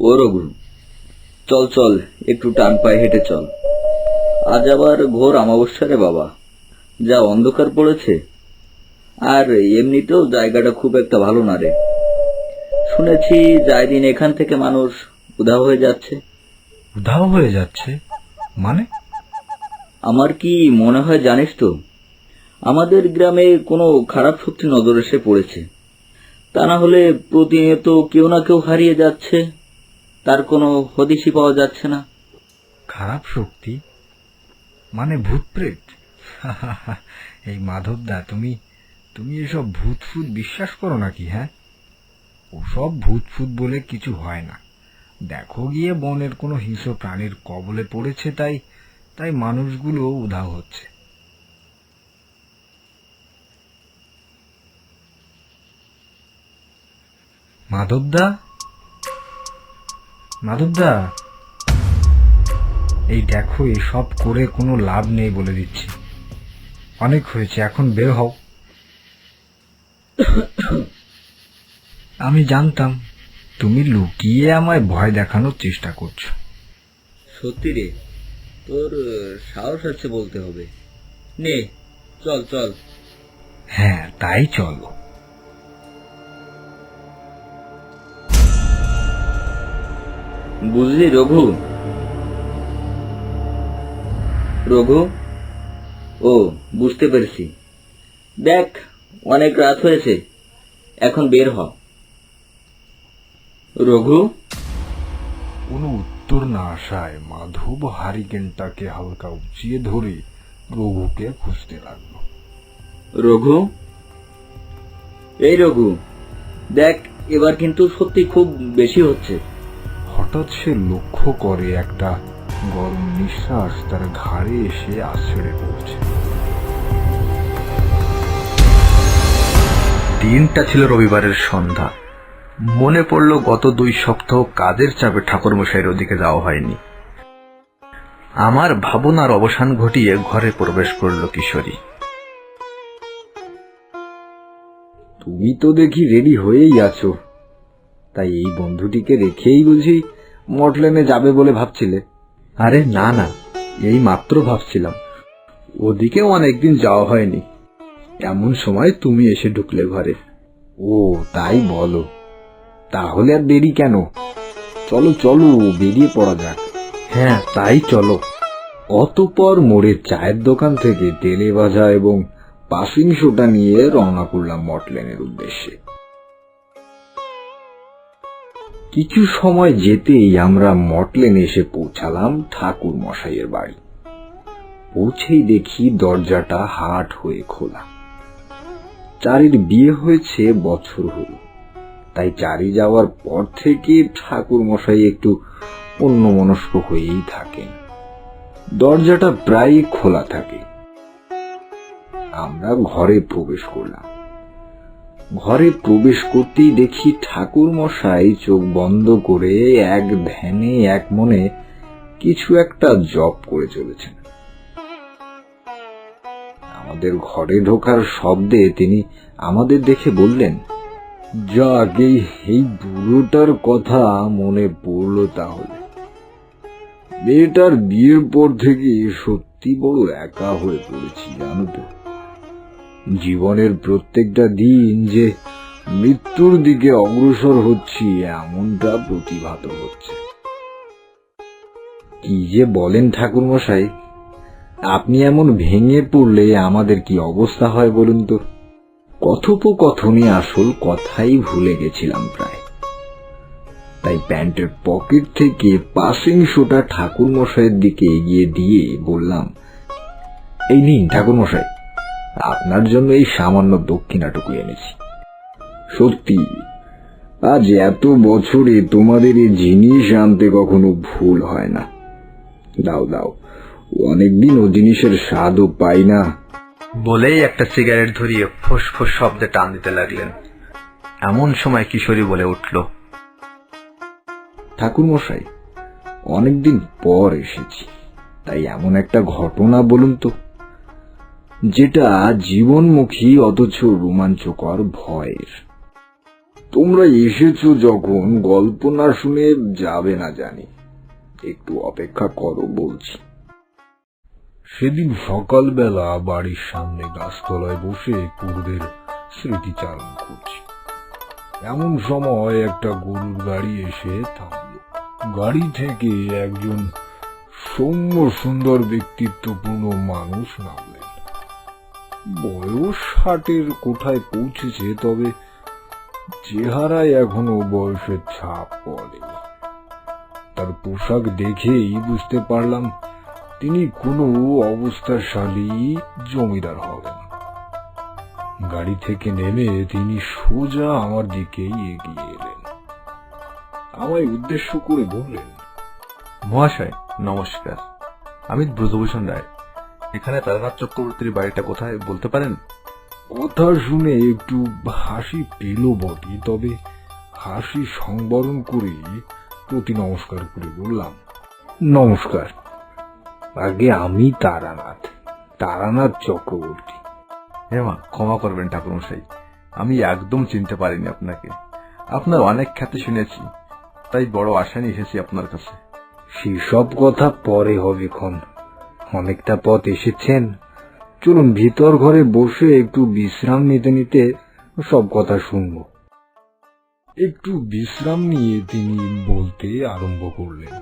ও রঘু চল চল একটু টান পায়ে হেঁটে চল। আজ আবার ঘোর অমাবস্যা রে বাবা। যা অন্ধকার পড়েছে। আর এমনিতেও জায়গাটা খুব একটা ভালো না রে। শুনেছি যাই দিন এখান থেকে মানুষ উধাও হয়ে যাচ্ছে। উধাও হয়ে যাচ্ছে? মানে? আমার কি মনে হয় জানিস তো? আমাদের গ্রামে কোনো খারাপ শক্তি নজর এসে পড়েছে। তা না হলে প্রতিনিয়ত কেউ না কেউ হারিয়ে যাচ্ছে। তার কোনো হদিশই পাওয়া যাচ্ছে না। খারাপ শক্তি? মানে ভূত প্রেত এই মাধবদা, তুমি তুমি এসব ভূত ফুত বিশ্বাস করো নাকি হ্যাঁ? ওসব ভূত ফুত বলে কিছু হয় না। দেখো গিয়ে বনের কোনো হিংস্র প্রাণীর কবলে পড়েছে তাই তাই মানুষগুলো উধাও হচ্ছে। মাধবদা? মাধবদা এই দেখো এসব করে কোনো লাভ নেই বলে দিচ্ছি। অনেক হয়েছে এখন বের হও। আমি জানতাম তুমি লুকিয়ে আমায় ভয় দেখানোর চেষ্টা করছ। সত্যি রে তোর সাহস আছে বলতে হবে। নে চল চল। হ্যাঁ তাই চলো। বুঝলি রঘু? রঘু? ও বুঝতে পেরেছি। দেখ অনেক রাত হয়েছে। এখন বের হ। রঘু? কোনো উত্তর না আসায় মাধব হারিকেনটাকে হালকা উঁচিয়ে ধরে রঘুকে খুঁজতে লাগল। রঘু? এই রঘু দেখ এবার কিন্তু সত্যি খুব বেশি হচ্ছে। হঠাৎ সে লক্ষ্য করে একটা গরম নিঃশ্বাস তার ঘাড়ে এসে আছড়ে পড়ছে দিনটা ছিল রবিবারের সন্ধ্যা। মনে পড়ল গত দুই সপ্তাহ কাজের চাপে ঠাকুরমশাইয়ের ওদিকে যাওয়া হয়নি। আমার ভাবনার অবসান ঘটিয়ে ঘরে প্রবেশ করল কিশোরী। তুমি তো দেখি রেডি হয়েই আছো। তাই এই বন্ধুটিকে রেখেই বুঝি মটলেনে যাবে বলে ভাবছিলে। আরে না না, এই মাত্র ভাবছিলাম। ওদিকে অনেকদিন যাওয়া হয়নি। এমন সময় তুমি এসে ঢুকলে ঘরে। ও, তাই বলো। তাহলে আর দেরি কেন? চলো চলো, বেরিয়ে পড়া যাক। হ্যাঁ তাই চলো। অতপর মোড়ের চায়ের দোকান থেকে তেলে ভাজা এবং পাসিং শোটা নিয়ে রওনা করলাম মটলেনের উদ্দেশ্যে। কিছু সময় যেতেই আমরা মটলেন এসে পৌঁছালাম ঠাকুর মশাইয়ের বাড়ি। পৌঁছেই দেখি দরজাটা হাট হয়ে খোলা। চারির বিয়ে হয়েছে বছর হল। তাই চারি যাওয়ার পর থেকে ঠাকুর মশাই একটু অন্যমনস্ক হয়েই থাকেন। দরজাটা প্রায়ই খোলা থাকে। আমরা ঘরে প্রবেশ করলাম। ঘরে প্রবেশ করতেই দেখি ঠাকুর মশাই চোখ বন্ধ করে এক ধ্যানে, এক মনে কিছু একটা জপ করে চলেছেন। আমাদের ঘরে ঢোকার শব্দে তিনি আমাদের দেখে বললেন এই এই বুড়োটার কথা মনে পড়ল তাহলে। মেয়েটার বিয়ের পর থেকে সত্যি বড় একা হয়ে পড়েছি, জানো তো। জীবনের প্রত্যেকটা দিন যে মৃত্যুর দিকে অগ্রসর হচ্ছি, এমনটা প্রতিভাত হচ্ছে। কি যে বলেন ঠাকুর মশাই আপনি এমন ভেঙে পড়লে আমাদের কি অবস্থা হয় বলুন তো? কথোপকথনে আসল কথাই ভুলে গেছিলাম প্রায়। তাই প্যান্টের পকেট থেকে পাসিং শোটা ঠাকুর মশাইয়ের দিকে এগিয়ে দিয়ে বললাম, এই নিন ঠাকুর মশাই আপনার জন্য এই সামান্য দক্ষিণাটুকু এনেছি। সত্যি আজ এত বছরে তোমাদের এই জিনিস আনতে কখনো ভুল হয় না। দাও দাও অনেকদিন ও জিনিসের স্বাদও পাই না। বলেই একটা সিগারেট ধরিয়ে ফোস ফোস শব্দে টান দিতে লাগলেন। এমন সময় কিশোরী বলে উঠল ঠাকুর মশাই অনেকদিন পর এসেছি তাই এমন একটা ঘটনা বলুন তো। যেটা জীবনমুখী অথচ রোমাঞ্চকর ভয়ের। তোমরা এসেছ যখন গল্প না শুনে যাবে না জানি। একটু অপেক্ষা করো বলছি। সেদিন সকালবেলা বাড়ির সামনে গাছতলায় বসে পূর্বের স্মৃতিচারণ করছি। এমন সময় একটা গরুর গাড়ি এসে থামল। গাড়ি থেকে একজন সৌম্য সুন্দর ব্যক্তিত্বপূর্ণ মানুষ নামলেন। বয়স ষাটের কোঠায় পৌঁছেছে, তবে চেহারায় এখনও বয়সের ছাপ পড়েনি তার পোশাক দেখেই বুঝতে পারলাম তিনি কোনো অবস্থাশালী জমিদার হবেন। গাড়ি থেকে নেমে তিনি সোজা আমার দিকেই এগিয়ে এলেন। আমায় উদ্দেশ্য করে বললেন, মহাশয়, নমস্কার। আমি ব্রজভূষণ রায়। এখানে তারানাথ চক্রবর্তীর বাড়িটা কোথায় বলতে পারেন? কথা শুনে একটু হাসি পেল বটে, তবে হাসি সংবরণ করে প্রতি নমস্কার করে বললাম, নমস্কার। আগে আমি তারানাথ তারানাথ চক্রবর্তী। হেমা ক্ষমা করবেন ঠাকুরমশাই, আমি একদম চিনতে পারিনি আপনাকে। আপনার অনেক খ্যাতি শুনেছি, তাই বড় আশা নিয়ে এসেছি আপনার কাছে। সেসব কথা পরে হবে ক্ষণ। অনেকটা পথ এসেছেন। চলুন ভিতর ঘরে বসে একটু বিশ্রাম নিতে নিতে সব কথা শুনব। একটু বিশ্রাম নিয়ে তিনি বলতে আরম্ভ করলেন।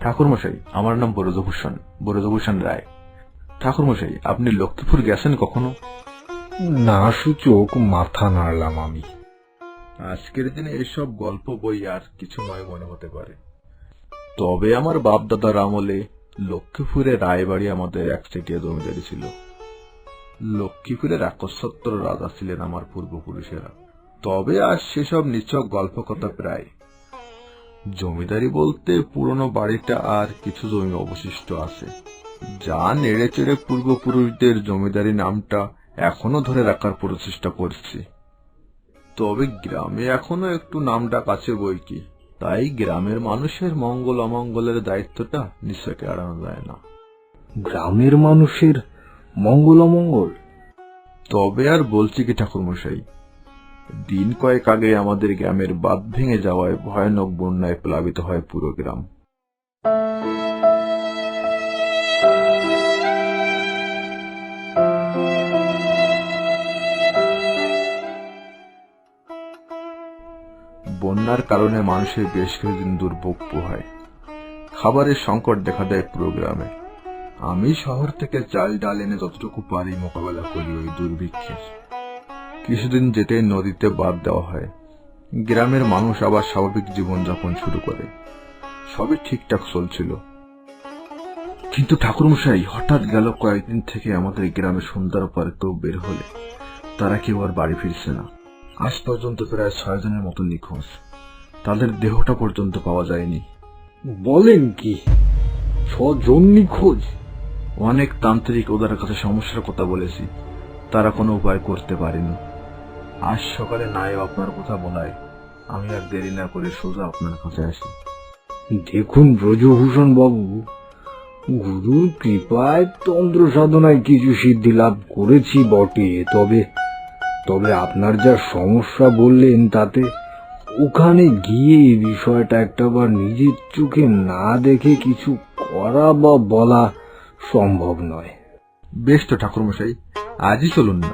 ঠাকুরমশাই আমার নাম বরজভূষণ বরজভূষণ রায়। ঠাকুরমশাই আপনি লক্ষ্মীপুর গেছেন কখনো? না সূচক মাথা নাড়লাম আমি। আজকের দিনে এসব গল্প বই আর কিছু নয় মনে হতে পারে। তবে আমার বাপ দাদার আমলে লক্ষ্মীপুরে রায়বাড়ি আমাদের একচেটিয়া জমিদারি ছিল। লক্ষ্মীপুরের একচ্ছত্র রাজা ছিলেন আমার পূর্বপুরুষেরা। তবে আর সেসব নিছক গল্প কথা প্রায়। জমিদারি বলতে পুরনো বাড়িটা আর কিছু জমি অবশিষ্ট আছে। যা নেড়ে চেড়ে পূর্বপুরুষদের জমিদারি নামটা এখনও ধরে রাখার প্রচেষ্টা করছি। তবে গ্রামে এখনও একটু নামডাক আছে বই কি তাই গ্রামের মানুষের মঙ্গল অমঙ্গলের দায়িত্বটা নিশ্চয়কে এড়ানো যায় না। গ্রামের মানুষের মঙ্গল অমঙ্গল? তবে আর বলছি কি ঠাকুরমশাই দিন কয়েক আগে আমাদের গ্রামের বাঁধ ভেঙে যাওয়ায় ভয়ানক বন্যায় প্লাবিত হয় পুরো গ্রাম। বন্যার কারণে মানুষের বেশ কিছুদিন দুর্ভোগ পোহায়। খাবারের সংকট দেখা দেয় পুরো গ্রামে আমি শহর থেকে চাল ডাল এনে যতটুকু পারি মোকাবেলা করি ওই দুর্ভিক্ষের। কিছুদিন যেতেই নদীতে বাদ দেওয়া হয়। গ্রামের মানুষ আবার স্বাভাবিক জীবনযাপন শুরু করে। সবই ঠিকঠাক চলছিল। কিন্তু ঠাকুরমশাই, হঠাৎ গেল কয়েকদিন থেকে আমাদের গ্রামে সন্ধ্যার পরে কেউ বের হলে। তারা কেউ আর বাড়ি ফিরছে না। আজ পর্যন্ত প্রায় ছয় জনের মতো নিখোঁজ। তাদের দেহটা পর্যন্ত পাওয়া যায়নি। বলেন কি? ছজন নিখোঁজ। অনেক তান্ত্রিক ওদের কাছে সমস্যার কথা বলেছি। তারা কোনো উপায় করতে পারেনি। আজ সকালে নায়েব আপনার কথা বলায়। আমি আর দেরি না করে সোজা আপনার কাছে আসি। দেখুন ব্রজভূষণ বাবু গুরুর কৃপায় তন্ত্র সাধনায় কিছু সিদ্ধি লাভ করেছি বটে। তবে তবে আপনার যা সমস্যা বললেন তাতে ওখানে গিয়ে এই বিষয়টা একটাবার নিজের চোখে না দেখে কিছু করা বা বলা সম্ভব নয়। বেশ তো ঠাকুরমশাই আজই চলুন না।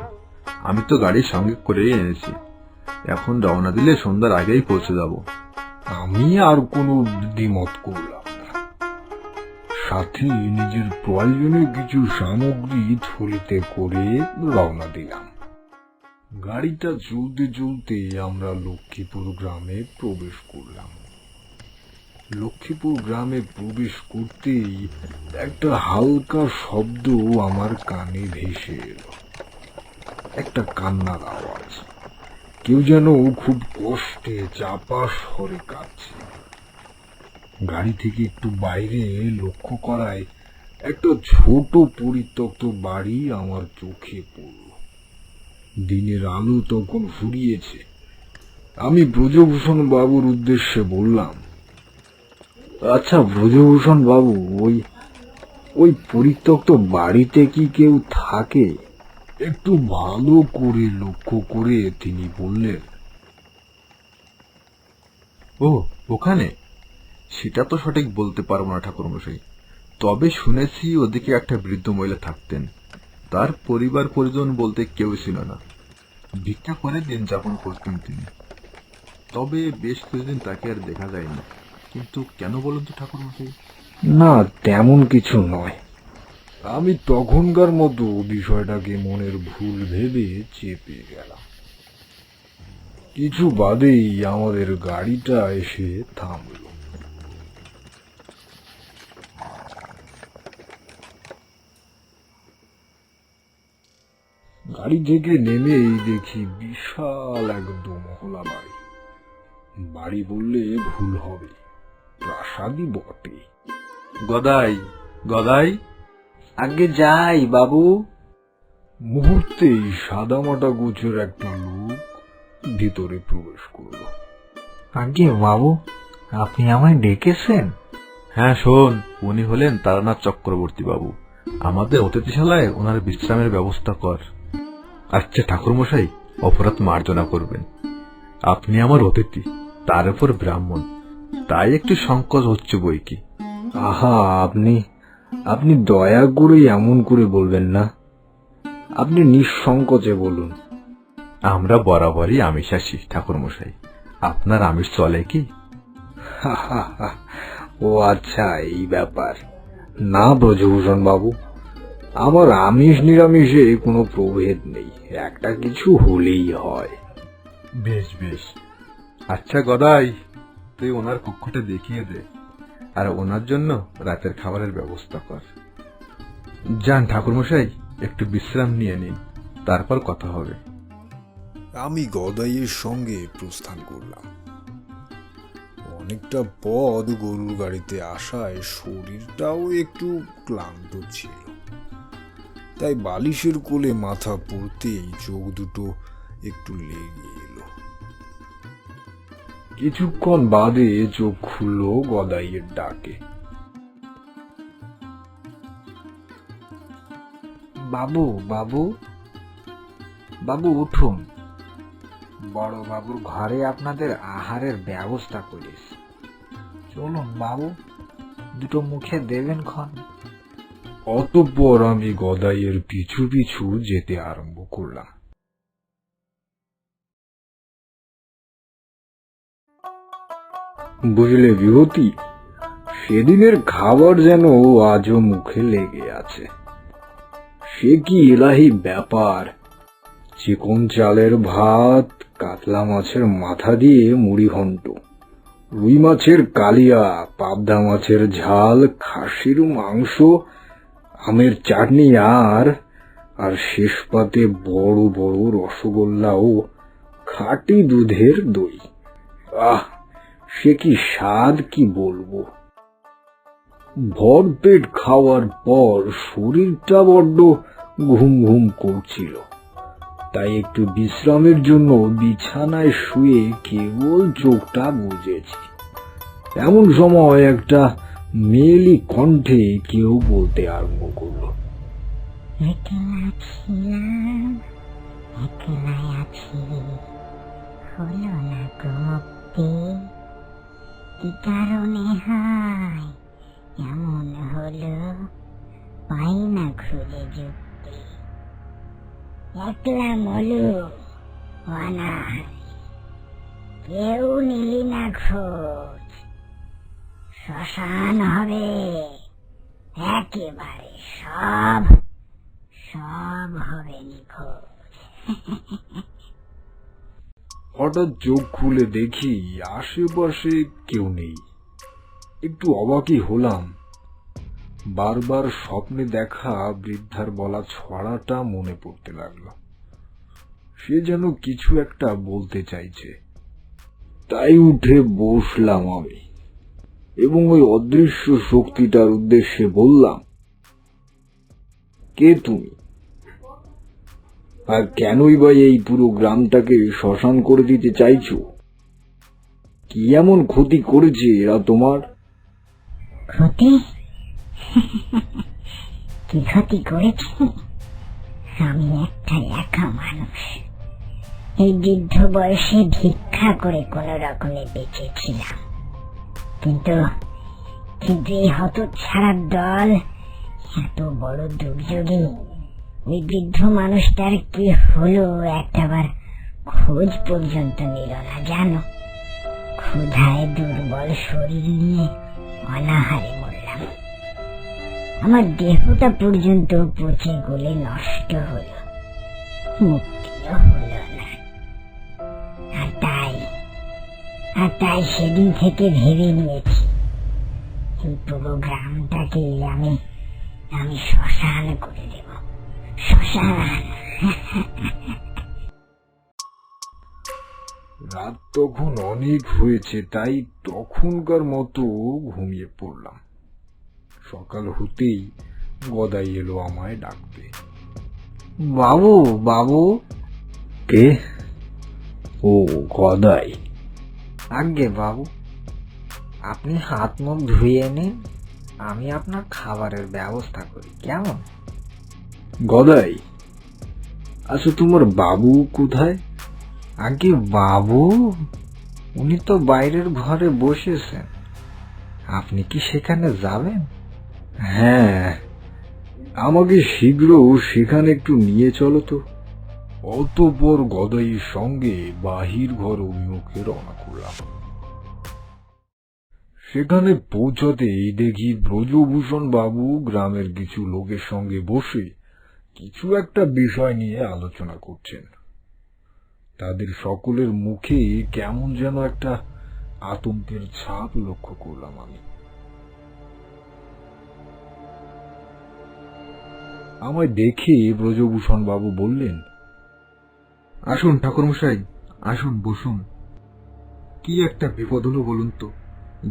আমি তো গাড়ির সঙ্গে করেই এনেছি। এখন রওনা দিলে সন্ধ্যার আগেই পৌঁছে যাব। আমি আর কোনো দ্বিমত করলাম সাথে নিজের প্রয়োজনীয় কিছু সামগ্রী থলিতে করে রওনা দিলাম। গাড়িটা চলতে চলতে আমরা লক্ষ্মীপুর গ্রামে প্রবেশ করলাম। লক্ষ্মীপুর গ্রামে প্রবেশ করতেই একটা হালকা শব্দ আমার কানে ভেসে এলো। একটা কান্নার আওয়াজ। কেউ যেন খুব কষ্টে চাপা স্বরে কাঁদছে। গাড়ি থেকে একটু বাইরে লক্ষ্য করায় একটা ছোট পরিত্যক্ত বাড়ি আমার চোখে পড়ল। দিনের আলো তখন ফুরিয়েছে। আমি ব্রজভূষণ বাবুর উদ্দেশ্যে বললাম আচ্ছা ব্রজভূষণ বাবু, ওই ওই পরিত্যক্ত বাড়িতে কি কেউ থাকে? একটু ভালো করে লক্ষ্য করে তিনি বললেন, ও, ওখানে? সেটা তো সঠিক বলতে পারব না ঠাকুরমশাই। তবে শুনেছি ওদিকে একটা বৃদ্ধ মহিলা থাকতেন। তার পরিবার পরিজন বলতে কেউ ছিল না। ভিক্ষা করে দিন যাপন করতেন তিনি। তবে বেশ কিছুদিন তাকে আর দেখা যায়নি। কিন্তু কেন বলুন তো ঠাকুরমশাই? না তেমন কিছু নয়। আমি তখনকার মতো বিষয়টাকে মনের ভুল ভেবে চেপে গেলাম। কিছু বাদেই আমাদের গাড়িটা এসে থামলো। গাড়ি থেকে নেমেই দেখি বিশাল এক দোমহলা বাড়ি বাড়ি বললে ভুল হবে প্রাসাদই বটে। গদাই গদাই। আগে যাই বাবু। মুহূর্তেই সাদামাটা গোছের একটা লোক ভিতরে প্রবেশ করল। আগে বাবু আপনি আমায় ডেকেছেন? হ্যাঁ শোন উনি হলেন তারানাথ চক্রবর্তী বাবু। আমাদের অতিথিশালায় ওনার বিশ্রামের ব্যবস্থা কর। আচ্ছা ঠাকুরমশাই অপরাধ মার্জনা করবেন। আপনি আমার অতিথি তার উপর ব্রাহ্মণ। তাই একটু সংকোচ হচ্ছে বই কি। আহা আপনি আপনি দয়া করে এমন করে বলবেন না। আপনি নিঃসংকোচে বলুন। আমরা বরাবরই আমিষাসী ঠাকুরমশাই। আপনার আমিষ চলে কি? ও আচ্ছা এই ব্যাপার। না ব্রজভূষণ বাবু আমার আমিষ নিরামিষে কোনো প্রভেদ নেই। একটা কিছু হলেই হয়। বেশ বেশ। আচ্ছা গদাই তুই ওনার কক্ষটা দেখিয়ে দে। আর ওনার জন্য রাতের খাবারের ব্যবস্থা কর। যান ঠাকুরমশাই একটু বিশ্রাম নিয়ে নিন। তারপর কথা হবে। আমি গদাইয়ের সঙ্গে প্রস্থান করলাম। অনেকটা পথ গরুর গাড়িতে আসায় শরীরটাও একটু ক্লান্ত ছিল। তাই বালিশের কোলে মাথা পড়তেই চোখ দুটো একটু লেগে এলো। কিছুক্ষণ বাদে চোখ খুললো গদাইয়ের ডাকে। বাবু বাবু? বাবু, উঠুন। বড় বাবুর ঘরে আপনাদের আহারের ব্যবস্থা করিস। চলুন বাবু, দুটো মুখে দেবেন ক্ষণ। অতঃপর আমি গদাইয়ের পিছু পিছু যেতে আরম্ভ করলাম। বুঝলে বিভূতি, সেদিনের খাবার যেন আজও মুখে লেগে আছে। সে কি এলাহি ব্যাপার? চিকন চালের ভাত, কাতলা মাছের মাথা দিয়ে মুড়ি ঘন্ট, রুই মাছের কালিয়া, পাবদা মাছের ঝাল, খাসির মাংস আমের চাটনি আর আর শেষ পাতে বড় বড় রসগোল্লা ও খাঁটি দুধের দই। আহ, সে কি স্বাদ কি বলব? ভরপেট খাওয়ার পর শরীরটা বড্ড ঘুম ঘুম করছিল। তাই একটু বিশ্রামের জন্য বিছানায় শুয়ে কেবল চোখটা বুঝেছি এমন সময় একটা মেয়েলি কণ্ঠে কেউ বলতে আরম্ভ করল। একলা ছিলাম একলাই আছি। হলো কারণে হয় এমন হলো পাই না খুঁজে যুক্তি একলা মলু অনাহারি কেউ নিলি না খোঁজ শ্মশান হবে। একেবারে সব সব হবে নিখোঁজ। হঠাৎ চোখ খুলে দেখি আশেপাশে কেউ নেই। একটু অবাকই হলাম। বারবার স্বপ্নে দেখা বৃদ্ধার বলা ছড়াটা মনে পড়তে লাগল। সে যেন কিছু একটা বলতে চাইছে। তাই উঠে বসলাম আমি। এবং ওই অদৃশ্য শক্তিটার উদ্দেশ্যে বললাম, কে তুমি? আর কেনই বা এই পুরো গ্রামটাকে শ্মশান করে দিতে চাইছো? কি এমন ক্ষতি করেছে এরা তোমার? ক্ষতি? কি ক্ষতি করেছি? আমি একটা একা মানুষ। এই বৃদ্ধ বয়সে ভিক্ষা করে কোনো রকমে বেঁচেছিলাম কিন্তু কিন্তু এই দল এত বড় দুর্যোগে ওই বৃদ্ধ মানুষটার কি হলো একটাবার খোঁজ পর্যন্ত নিল না, জানো? ক্ষুধায় দুর্বল শরীর নিয়ে অনাহারে মরলাম। আমার দেহটা পর্যন্ত পচে গলে নষ্ট হলো। মুক্তিও আর তাই সেদিন থেকে ভেবে নিয়েছি। এই পুরো গ্রামটাকে আমি আমি শ্মশান করে দেব। শ্মশান। রাত তখন অনেক হয়েছে তাই তখনকার মতো ঘুমিয়ে পড়লাম। সকাল হতেই গদাই এলো আমায় ডাকতে। বাবু বাবু। কে? ও গদাই। আগে বাবু। আপনি হাত মুখ ধুয়ে নিন আমি আপনার খাবারের ব্যবস্থা করি। কেমন? গদাই আচ্ছা তোমার বাবু কোথায়? আগে বাবু? উনি তো বাইরের ঘরে বসেছেন। আপনি কি সেখানে যাবেন? হ্যাঁ আমাকে শীঘ্র সেখানে একটু নিয়ে চলো তো। অতপর গদাইয়ের সঙ্গে বাহির ঘর অভিমুখে রওনা করলাম। সেখানে পৌঁছতেই দেখি ব্রজভূষণ বাবু গ্রামের কিছু লোকের সঙ্গে বসে কিছু একটা বিষয় নিয়ে আলোচনা করছেন। তাদের সকলের মুখে কেমন যেন একটা আতঙ্কের ছাপ লক্ষ্য করলাম আমি। আমায় দেখে ব্রজভূষণ বাবু বললেন আসুন ঠাকুরমশাই। আসুন বসুন। কি একটা বিপদ হলো বলুন তো?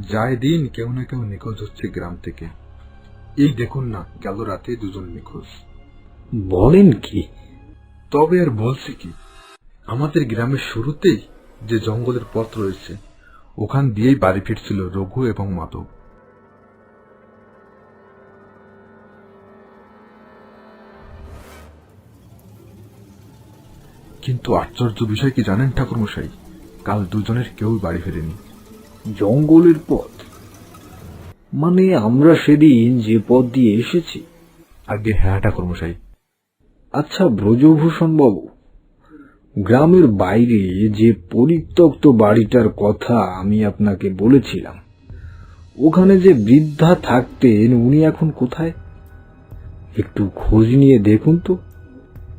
যায় দিন কেউ না কেউ নিখোঁজ হচ্ছে গ্রাম থেকে। এই দেখুন না গেল রাতে দুজন নিখোঁজ। বলেন কি? তবে আর বলছি কি আমাদের গ্রামের শুরুতেই যে জঙ্গলের পথ রয়েছে ওখান দিয়েই বাড়ি ফিরছিল রঘু এবং মাধব। কিন্তু আশ্চর্য বিষয় কি জানেন ঠাকুরমশাই? কাল দুজনের কেউই বাড়ি ফেরেনি। জঙ্গলের পথ। মানে আমরা সেদিন যে পথ দিয়ে এসেছি। আগে হ্যাঁ ঠাকুরমশাই। আচ্ছা ব্রজভূষণ বাবু গ্রামের বাইরে যে পরিত্যক্ত বাড়িটার কথা আমি আপনাকে বলেছিলাম ওখানে যে বৃদ্ধা থাকতেন উনি এখন কোথায়? একটু খোঁজ নিয়ে দেখুন তো।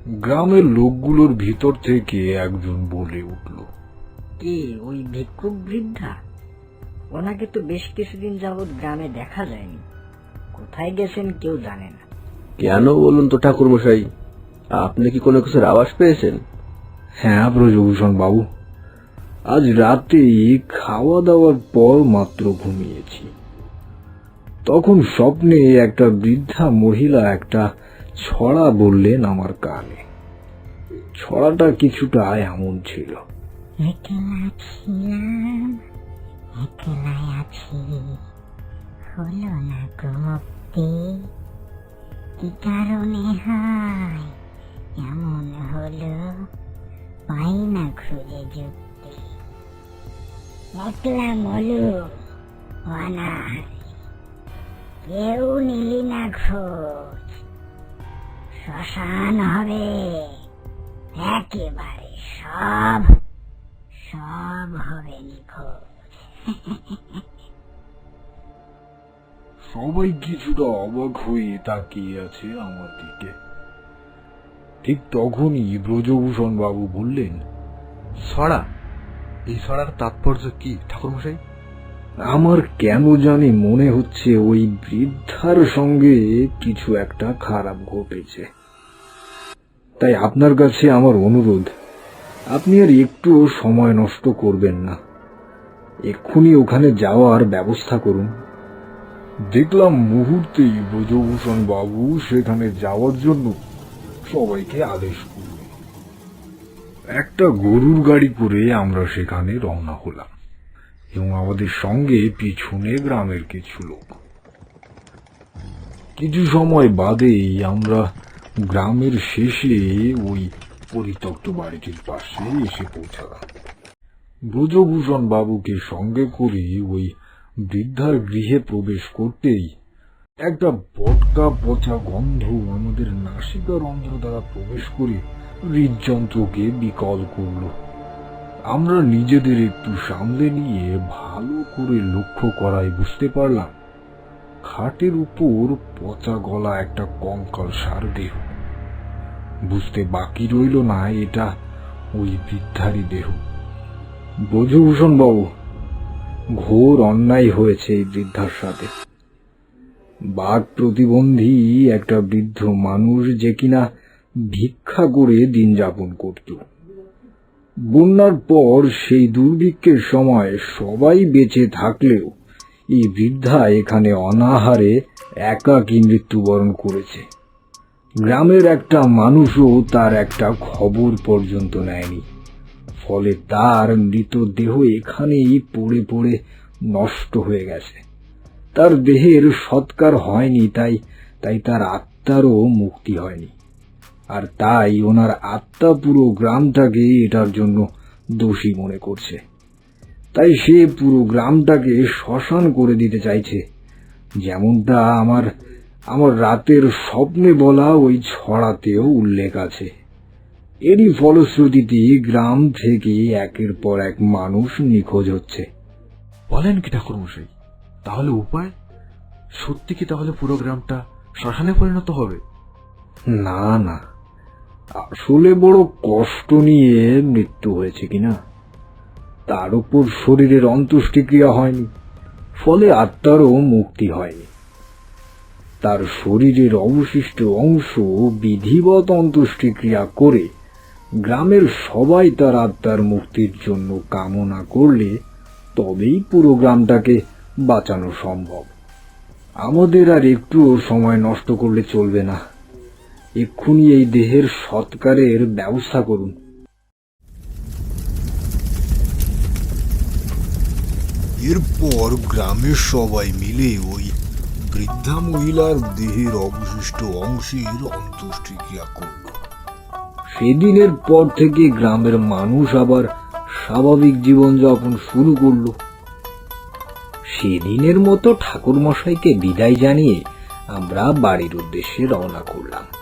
গ্রামের লোকগুলোর ভিতর থেকে একজন বলে উঠল কে ওই ভিক্ষুক বৃদ্ধা? ওনাকে তো বেশ কিছুদিন যাবৎ গ্রামে দেখা যায়নি। কোথায় গেছেন কেউ জানে না। কেন বলুন তো ঠাকুরমশাই আপনি কি কোনো কিছুর আওয়াজ পেয়েছেন? হ্যাঁ ব্রজভূষণ বাবু। আজ রাতে খাওয়া দাওয়ার পর মাত্র ঘুমিয়েছি। তখন স্বপ্নে একটা বৃদ্ধা মহিলা একটা ছড়া বললেন আমার কানে। ছড়াটা কিছুটা এমন ছিল। না কি কারণে হয়? এমন হলো, পাই না খুঁজে যুক্তি। একলা মলু, অনাহারি। কেউ নিলি না খোঁজ। শ্মশান হবে। একেবারে সব সব হবে নিখোঁজ। সবাই কিছুটা অবাক হয়ে তাকিয়ে আছে আমার দিকে। ঠিক তখনই ব্রজভূষণ বাবু বললেন ছড়া এই ছড়ার তাৎপর্য কি, ঠাকুরমশাই? আমার কেন জানি মনে হচ্ছে ওই বৃদ্ধার সঙ্গে কিছু একটা খারাপ ঘটেছে। তাই আপনার কাছে আমার অনুরোধ, আপনি আর একটু সময় নষ্ট করবেন না। এক্ষুনি ওখানে যাওয়ার ব্যবস্থা করুন। দেখলাম মুহূর্তেই ব্রজভূষণ বাবু সেখানে যাওয়ার জন্য সবাইকে আদেশ করলেন। একটা গরুর গাড়ি করে আমরা সেখানে রওনা হলাম। এবং আমাদের সঙ্গে পিছনে গ্রামের কিছু লোক। কিছু সময় বাদেই আমরা গ্রামের শেষে ওই পরিত্যক্ত বাড়িটির পাশে এসে পৌঁছালাম। ব্রজভূষণ বাবুকে সঙ্গে করে ওই বৃদ্ধার গৃহে প্রবেশ করতেই একটা বটকা পচা গন্ধ আমাদের নাসিকা রন্ধ্র দ্বারা প্রবেশ করে হৃদযন্ত্রকে বিকল করল। আমরা নিজেদের একটু সামলে নিয়ে ভালো করে লক্ষ্য করায় বুঝতে পারলাম, খাটের উপর পচা গলা একটা কঙ্কাল সার দেহ। বুঝতে বাকি রইল না এটা ওই বৃদ্ধারই দেহ। ব্রজভূষণ বাবু, ঘোর অন্যায় হয়েছে এই বৃদ্ধার সাথে। বাঘ প্রতিবন্ধী একটা বৃদ্ধ মানুষ যে কিনা ভিক্ষা করে দিন যাপন করত। বন্যার পর সেই দুর্ভিক্ষের সময় সবাই বেঁচে থাকলেও এই বৃদ্ধা এখানে অনাহারে একাকী মৃত্যুবরণ করেছে। গ্রামের একটা মানুষও তার একটা খবর পর্যন্ত নেয়নি। ফলে তার মৃতদেহ এখানেই পড়ে পড়ে নষ্ট হয়ে গেছে। তার দেহের সৎকার হয়নি, তাই তাই তার আত্মারও মুক্তি হয়নি। আর তাই ওনার আত্মা পুরো গ্রামটাকে এটার জন্য দোষী মনে করছে। তাই সে পুরো গ্রামটাকে শ্মশান করে দিতে চাইছে। যেমনটা আমার আমার রাতের স্বপ্নে বলা ওই ছড়াতেও উল্লেখ আছে। এরই ফলশ্রুতিতে গ্রাম থেকে একের পর এক মানুষ নিখোঁজ হচ্ছে। বলেন কি ঠাকুরমশাই তাহলে উপায়? সত্যি কি তাহলে পুরো গ্রামটা শ্মশানে পরিণত হবে? না না। আসলে বড় কষ্ট নিয়ে মৃত্যু হয়েছে কিনা? তার উপর শরীরের অন্ত্যেষ্টিক্রিয়া হয়নি, ফলে আত্মারও মুক্তি হয়নি। তার শরীরের অবশিষ্ট অংশ বিধিবত অন্ত্যেষ্টিক্রিয়া করে গ্রামের সবাই তার আত্মার মুক্তির জন্য কামনা করলে তবেই পুরো গ্রামটাকে বাঁচানো সম্ভব। আমাদের আর একটুও সময় নষ্ট করলে চলবে না। এক্ষুনি এই দেহের সৎকারের ব্যবস্থা করুন। এরপর গ্রামের সবাই মিলে ওই বৃদ্ধা মহিলার দেহের অবশিষ্ট অংশের অন্ত্যেষ্টিক্রিয়া করল। সেদিনের পর থেকে গ্রামের মানুষ আবার স্বাভাবিক জীবনযাপন শুরু করল। সেদিনের মতো ঠাকুরমশাইকে বিদায় জানিয়ে আমরা বাড়ির উদ্দেশ্যে রওনা করলাম।